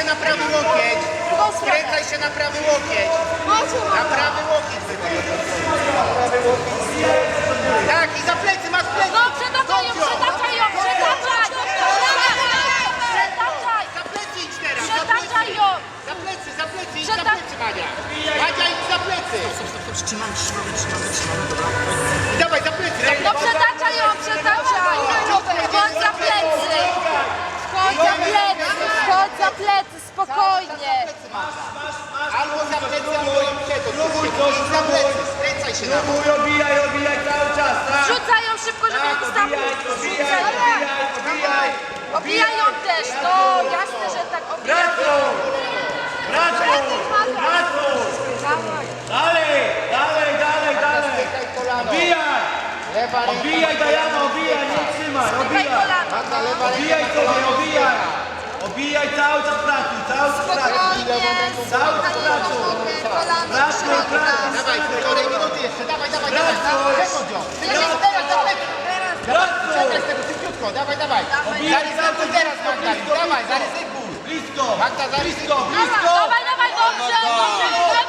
się na prawy łokieć. Skręcaj się na prawy łokieć. Na prawy łokieć. Na prawy łokieć. Trzymamy, trzymamy, trzymamy, trzymamy, dobra. I dawaj, za plecy, No plecy. przetaczają, przetaczaj! Wchodź za plecy! Wchodź za plecy, wchodź za plecy, spokojnie! Albo za plecy, albo im przetocz. Za plecy, skręcaj się na bok. Próbuj, obijaj, obijaj cały czas, tak? Rzucają szybko, żeby nie wystawił! Obijaj, obijaj, obijaj. Obijają też, no jasne, że tak obijają. Lewa ręka. Obijaj Dajana, obijaj, nie trzymaj, obijaj! Magda, lewa Obijaj ręka. sobie, obijaj! Obijaj cały czas pracuj, cały czas pracuj! Cały czas pracuj! Pracuj, pracuj! Dawaj, półtorej minuty jeszcze, dawaj, dawaj, dawaj. Teraz, teraz. Pracuj! Czekaj z tego szybciutko, dawaj, dawaj. Zaryzykuj teraz, Magda, dawaj, zaryzykuj. Blisko! Blisko! Dawaj, dawaj, dobrze, dobrze,